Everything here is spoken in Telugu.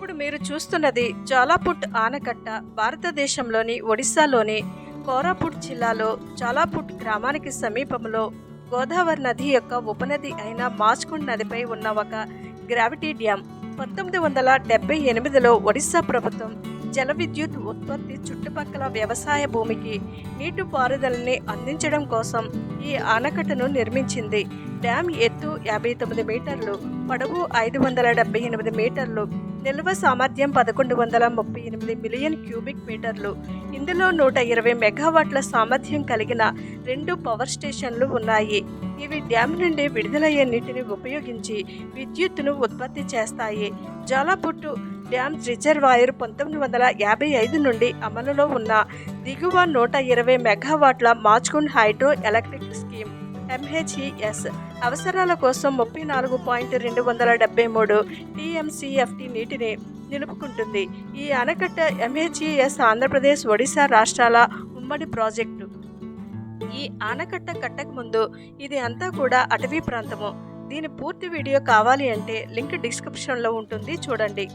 ఇప్పుడు మీరు చూస్తున్నది జాలాపుట్ ఆనకట్ట భారతదేశంలోని ఒడిశాలోని కోరాపుట్ జిల్లాలో జాలాపుట్ గ్రామానికి సమీపంలో గోదావరి నది యొక్క ఉపనది అయిన మాస్కుండ్ నదిపై ఉన్న ఒక గ్రావిటీ డ్యామ్ పంతొమ్మిది వందల డెబ్బై ఎనిమిదిలో ఒడిశా ప్రభుత్వం జల విద్యుత్ ఉత్పత్తి చుట్టుపక్కల వ్యవసాయ భూమికి నీటిపారుదలని అందించడం కోసం ఈ ఆనకట్టను నిర్మించింది. డ్యామ్ ఎత్తు యాభై తొమ్మిది మీటర్లు పొడవు ఐదు వందల డెబ్బై ఎనిమిది మీటర్లు నిల్వ సామర్థ్యం పదకొండు వందల ముప్పై ఎనిమిది మిలియన్ క్యూబిక్ మీటర్లు. ఇందులో నూట ఇరవై మెగావాట్ల సామర్థ్యం కలిగిన రెండు పవర్ స్టేషన్లు ఉన్నాయి. ఇవి డ్యామ్ నుండి విడుదలయ్యే నీటిని ఉపయోగించి విద్యుత్తును ఉత్పత్తి చేస్తాయి. జాలాపుట్టు డ్యామ్ రిజర్వాయర్ పంతొమ్మిది వందల యాభై ఐదు నుండి అమలులో ఉన్న దిగువ నూట ఇరవై మెగావాట్ల Machkund hydro electric scheme MHES అవసరాల కోసం ముప్పై నాలుగు పాయింట్ రెండు వందల డెబ్బై మూడు టీఎంసీఎఫ్టీ నీటిని నిలుపుకుంటుంది. ఈ ఆనకట్ట ఎంహెచ్ఈఎస్ ఆంధ్రప్రదేశ్ ఒడిశా రాష్ట్రాల ఉమ్మడి ప్రాజెక్టు. ఈ ఆనకట్ట కట్టక ముందు ఇది అంతా కూడా అటవీ ప్రాంతము. దీని పూర్తి వీడియో కావాలి అంటే లింక్ డిస్క్రిప్షన్లో ఉంటుంది చూడండి.